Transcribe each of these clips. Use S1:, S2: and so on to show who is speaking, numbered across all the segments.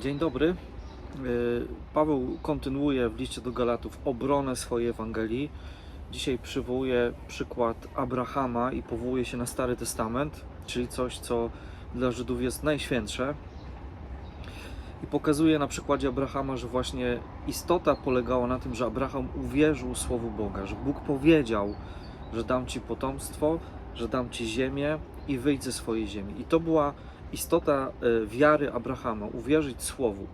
S1: Dzień dobry. Yy, Paweł kontynuuje w liście do Galatów obronę swojej Ewangelii. Dzisiaj przywołuje przykład Abrahama i powołuje się na Stary Testament, czyli coś, co dla Żydów jest najświętsze. I pokazuje na przykładzie Abrahama, że właśnie istota polegała na tym, że Abraham uwierzył Słowu Boga, że Bóg powiedział, że dam ci potomstwo, że dam ci ziemię i wyjdź ze swojej ziemi. I to była istota e, wiary Abrahama, uwierzyć Słowu.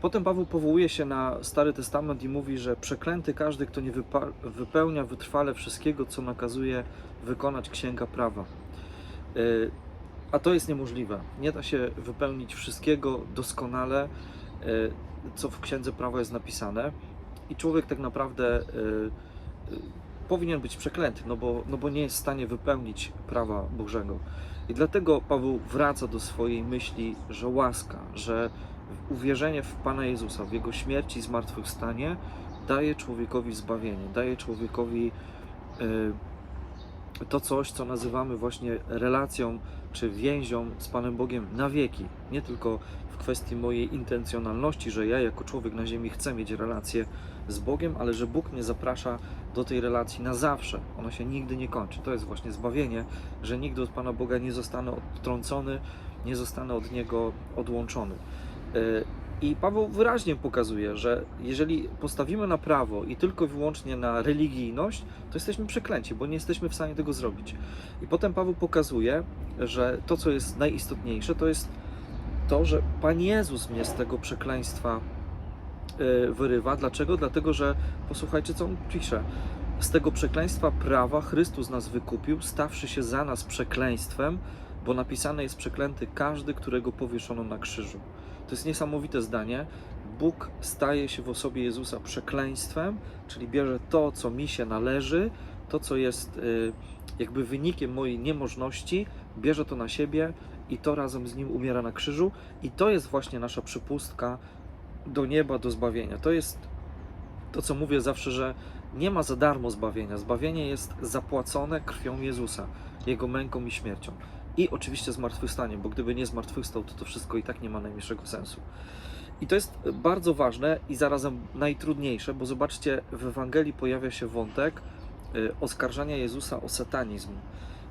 S1: Potem Paweł powołuje się na Stary Testament i mówi, że przeklęty każdy, kto nie wypełnia wytrwale wszystkiego, co nakazuje wykonać Księga Prawa. E, A to jest niemożliwe. Nie da się wypełnić wszystkiego doskonale, e, co w Księdze Prawa jest napisane. I człowiek tak naprawdę powinien być przeklęty, no bo, no bo nie jest w stanie wypełnić prawa Bożego. I dlatego Paweł wraca do swojej myśli, że łaska, że uwierzenie w Pana Jezusa, w Jego śmierci i zmartwychwstanie daje człowiekowi zbawienie, daje człowiekowi y, to coś, co nazywamy właśnie relacją czy więzią z Panem Bogiem na wieki. Nie tylko w kwestii mojej intencjonalności, że ja jako człowiek na ziemi chcę mieć relację z Bogiem, ale że Bóg mnie zaprasza do tej relacji na zawsze. Ona się nigdy nie kończy. To jest właśnie zbawienie, że nigdy od Pana Boga nie zostanę odtrącony, nie zostanę od Niego odłączony. I Paweł wyraźnie pokazuje, że jeżeli postawimy na prawo i tylko i wyłącznie na religijność, to jesteśmy przeklęci, bo nie jesteśmy w stanie tego zrobić. I potem Paweł pokazuje, że to, co jest najistotniejsze, to jest to, że Pan Jezus mnie z tego przekleństwa y, wyrywa. Dlaczego? Dlatego, że posłuchajcie, co on pisze. Z tego przekleństwa prawa Chrystus nas wykupił, stawszy się za nas przekleństwem, bo napisane jest przeklęty każdy, którego powieszono na krzyżu. To jest niesamowite zdanie. Bóg staje się w osobie Jezusa przekleństwem, czyli bierze to, co mi się należy, to, co jest y, jakby wynikiem mojej niemożności, bierze to na siebie i to razem z nim umiera na krzyżu. I to jest właśnie nasza przypustka do nieba, do zbawienia. To jest to, co mówię zawsze, że nie ma za darmo zbawienia. Zbawienie jest zapłacone krwią Jezusa, Jego męką i śmiercią. I oczywiście zmartwychwstaniem, bo gdyby nie zmartwychwstał, to to wszystko i tak nie ma najmniejszego sensu. I to jest bardzo ważne i zarazem najtrudniejsze, bo zobaczcie, w Ewangelii pojawia się wątek y, oskarżania Jezusa o satanizm.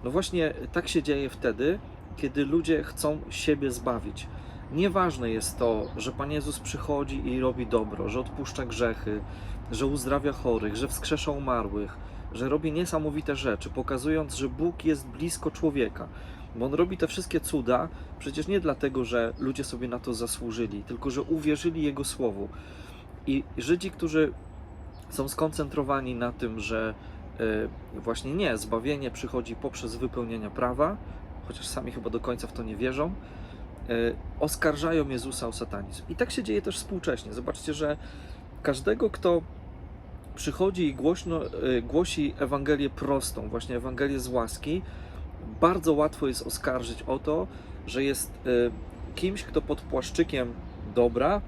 S1: No właśnie tak się dzieje wtedy, kiedy ludzie chcą siebie zbawić. Nieważne jest to, że Pan Jezus przychodzi i robi dobro, że odpuszcza grzechy, że uzdrawia chorych, że wskrzesza umarłych, że robi niesamowite rzeczy, pokazując, że Bóg jest blisko człowieka. Bo On robi te wszystkie cuda przecież nie dlatego, że ludzie sobie na to zasłużyli, tylko że uwierzyli Jego słowu. I Żydzi, którzy są skoncentrowani na tym, że e, właśnie nie, zbawienie przychodzi poprzez wypełnienie prawa, chociaż sami chyba do końca w to nie wierzą, e, oskarżają Jezusa o satanizm. I tak się dzieje też współcześnie. Zobaczcie, że każdego, kto przychodzi i głośno, e, głosi Ewangelię prostą, właśnie Ewangelię z łaski, bardzo łatwo jest oskarżyć o to, że jest e, kimś, kto pod płaszczykiem dobra,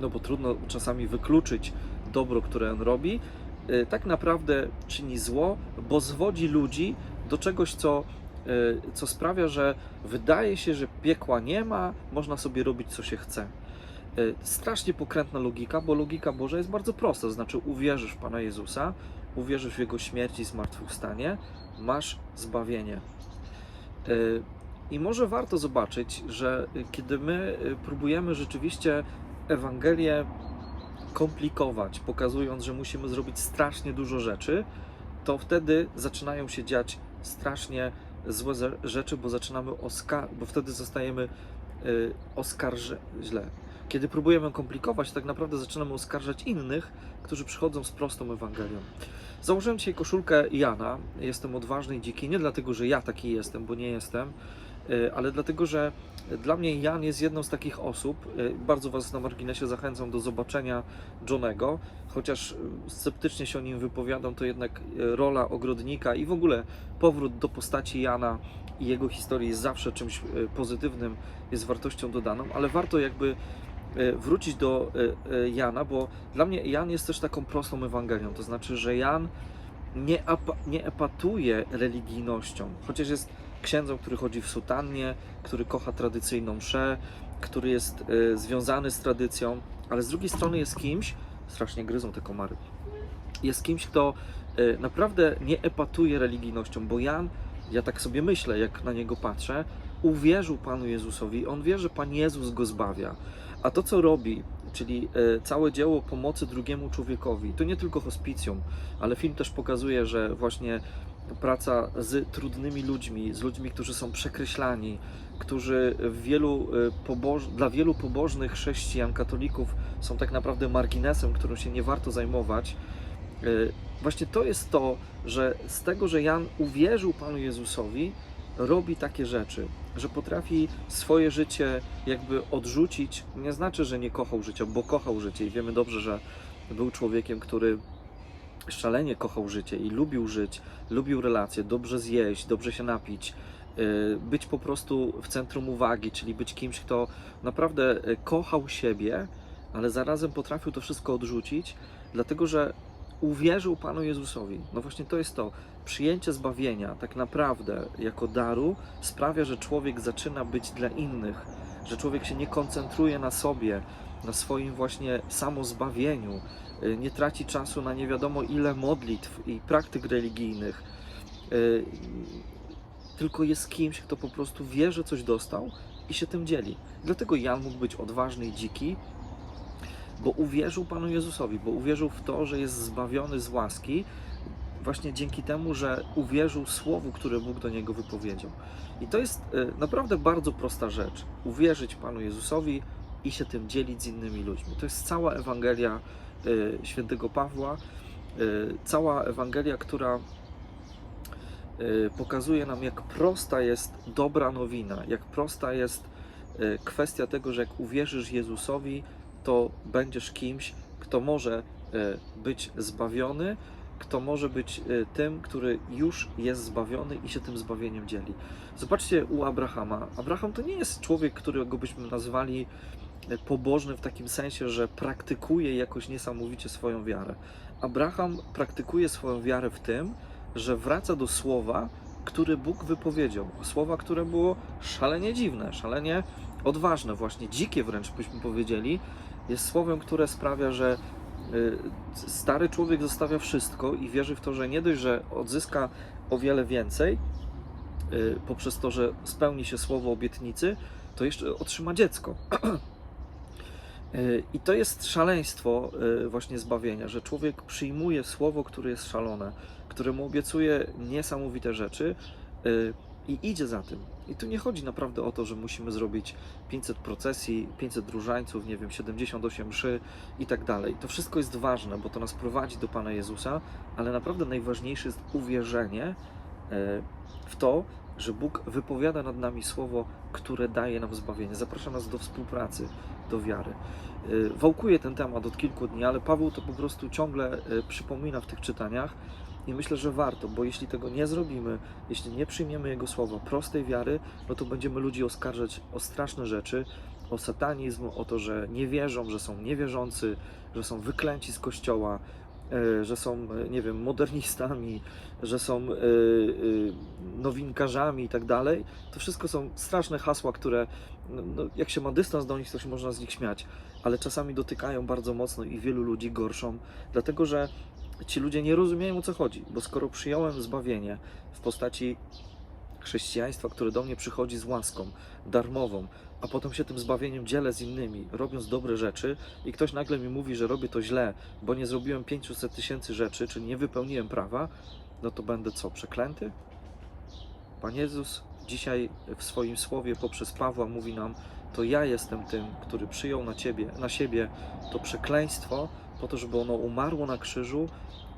S1: no bo trudno czasami wykluczyć dobro, które on robi, e, tak naprawdę czyni zło, bo zwodzi ludzi do czegoś, co, e, co sprawia, że wydaje się, że piekła nie ma, można sobie robić co się chce. Strasznie pokrętna logika, bo logika Boża jest bardzo prosta, to znaczy uwierzysz w Pana Jezusa, uwierzysz w Jego śmierć i zmartwychwstanie, masz zbawienie. E, I może warto zobaczyć, że kiedy my e, próbujemy rzeczywiście Ewangelię komplikować, pokazując, że musimy zrobić strasznie dużo rzeczy, to wtedy zaczynają się dziać strasznie złe ze- rzeczy, bo zaczynamy oskar- bo wtedy zostajemy y, oskarże źle. Kiedy próbujemy komplikować, tak naprawdę zaczynamy oskarżać innych, którzy przychodzą z prostą Ewangelią. Założyłem dzisiaj koszulkę Jana. Jestem odważny i dziki, nie dlatego, że ja taki jestem, bo nie jestem, y, ale dlatego, że dla mnie Jan jest jedną z takich osób. y, Bardzo Was na marginesie zachęcam do zobaczenia Johnego, chociaż y, sceptycznie się o nim wypowiadam, to jednak rola ogrodnika i w ogóle powrót do postaci Jana i jego historii jest zawsze czymś pozytywnym, jest wartością dodaną, ale warto jakby wrócić do y, y, Jana, bo dla mnie Jan jest też taką prostą Ewangelią, to znaczy, że Jan nie, nie epatuje religijnością, chociaż jest księdzem, który chodzi w sutannie, który kocha tradycyjną mszę, który jest e, związany z tradycją, ale z drugiej strony jest kimś, strasznie gryzą te komary, jest kimś, kto e, naprawdę nie epatuje religijnością, bo Jan, ja tak sobie myślę, jak na niego patrzę, uwierzył Panu Jezusowi, on wie, że Pan Jezus go zbawia. A to, co robi, czyli e, całe dzieło pomocy drugiemu człowiekowi, to nie tylko hospicjum, ale film też pokazuje, że właśnie praca z trudnymi ludźmi, z ludźmi, którzy są przekreślani, którzy wielu e, dla wielu pobożnych chrześcijan, katolików są tak naprawdę marginesem, którym się nie warto zajmować. E, Właśnie to jest to, że z tego, że Jan uwierzył Panu Jezusowi, robi takie rzeczy, że potrafi swoje życie jakby odrzucić. Nie znaczy, że nie kochał życia, bo kochał życie i wiemy dobrze, że był człowiekiem, który szalenie kochał życie i lubił żyć, lubił relacje, dobrze zjeść, dobrze się napić, y, być po prostu w centrum uwagi, czyli być kimś, kto naprawdę y, kochał siebie, ale zarazem potrafił to wszystko odrzucić, dlatego że uwierzył Panu Jezusowi. No właśnie to jest to. Przyjęcie zbawienia tak naprawdę jako daru sprawia, że człowiek zaczyna być dla innych, że człowiek się nie koncentruje na sobie, na swoim właśnie samozbawieniu, y, nie traci czasu na nie wiadomo ile modlitw i praktyk religijnych, y, tylko jest kimś, kto po prostu wie, że coś dostał i się tym dzieli. Dlatego Jan mógł być odważny i dziki, bo uwierzył Panu Jezusowi, bo uwierzył w to, że jest zbawiony z łaski, właśnie dzięki temu, że uwierzył słowu, które Bóg do niego wypowiedział. I to jest y, naprawdę bardzo prosta rzecz. Uwierzyć Panu Jezusowi i się tym dzielić z innymi ludźmi. To jest cała Ewangelia y, świętego Pawła, y, cała Ewangelia, która pokazuje nam, jak prosta jest dobra nowina, jak prosta jest kwestia tego, że jak uwierzysz Jezusowi, to będziesz kimś, kto może być zbawiony, kto może być y, tym, który już jest zbawiony i się tym zbawieniem dzieli. Zobaczcie u Abrahama. Abraham to nie jest człowiek, którego byśmy nazwali y, pobożny w takim sensie, że praktykuje jakoś niesamowicie swoją wiarę. Abraham praktykuje swoją wiarę w tym, że wraca do słowa, które Bóg wypowiedział. Słowa, które było szalenie dziwne, szalenie odważne, właśnie dzikie wręcz byśmy powiedzieli, jest słowem, które sprawia, że stary człowiek zostawia wszystko i wierzy w to, że nie dość, że odzyska o wiele więcej y, poprzez to, że spełni się słowo obietnicy, to jeszcze otrzyma dziecko. Y, I to jest szaleństwo y, właśnie zbawienia, że człowiek przyjmuje słowo, które jest szalone, które mu obiecuje niesamowite rzeczy y, i idzie za tym. I tu nie chodzi naprawdę o to, że musimy zrobić 500 procesji, 500 różańców, nie wiem, 78 mszy i tak dalej. To wszystko jest ważne, bo to nas prowadzi do Pana Jezusa, ale naprawdę najważniejsze jest uwierzenie e, w to, że Bóg wypowiada nad nami słowo, które daje nam zbawienie. Zaprasza nas do współpracy, do wiary. E, Wałkuję ten temat od kilku dni, ale Paweł to po prostu ciągle e, przypomina w tych czytaniach. I myślę, że warto, bo jeśli tego nie zrobimy, jeśli nie przyjmiemy Jego słowa prostej wiary, no to będziemy ludzi oskarżać o straszne rzeczy, o satanizm, o to, że nie wierzą, że są niewierzący, że są wyklęci z kościoła, e, że są, e, nie wiem, modernistami, że są e, nowinkarzami i tak dalej. To wszystko są straszne hasła, które, no, no, jak się ma dystans do nich, to się można z nich śmiać, ale czasami dotykają bardzo mocno i wielu ludzi gorszą, dlatego że ci ludzie nie rozumieją o co chodzi, bo skoro przyjąłem zbawienie w postaci chrześcijaństwa, które do mnie przychodzi z łaską, darmową, a potem się tym zbawieniem dzielę z innymi, robiąc dobre rzeczy i ktoś nagle mi mówi, że robię to źle, bo nie zrobiłem 500 tysięcy rzeczy, czy nie wypełniłem prawa, no to będę co, przeklęty? Pan Jezus dzisiaj w swoim słowie poprzez Pawła mówi nam, to ja jestem tym, który przyjął na, ciebie, na siebie to przekleństwo, po to, żeby ono umarło na krzyżu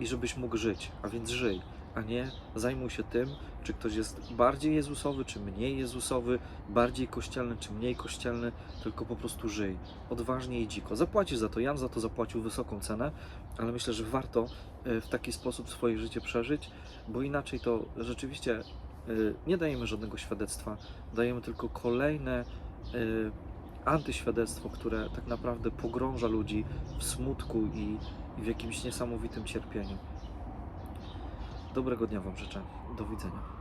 S1: i żebyś mógł żyć, a więc żyj, a nie zajmuj się tym, czy ktoś jest bardziej Jezusowy, czy mniej Jezusowy, bardziej kościelny, czy mniej kościelny, tylko po prostu żyj, odważnie i dziko. Zapłacisz za to, Jan za to zapłacił wysoką cenę, ale myślę, że warto e, w taki sposób swoje życie przeżyć, bo inaczej to rzeczywiście e, nie dajemy żadnego świadectwa, dajemy tylko kolejne y, antyświadectwo, które tak naprawdę pogrąża ludzi w smutku i, i w jakimś niesamowitym cierpieniu. Dobrego dnia Wam życzę. Do widzenia.